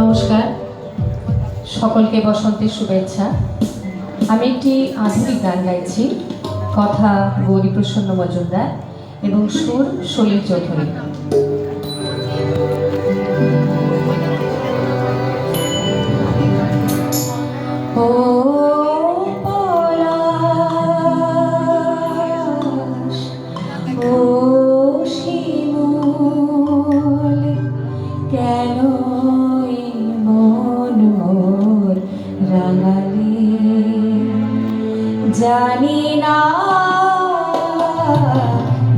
নমস্কার। সকলকে বসন্তের শুভেচ্ছা। আমি একটি আধুনিক গান গাইছি, কথা গৌরীপ্রসন্ন মজুমদার এবং সুর সলিল চৌধুরী।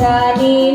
জানি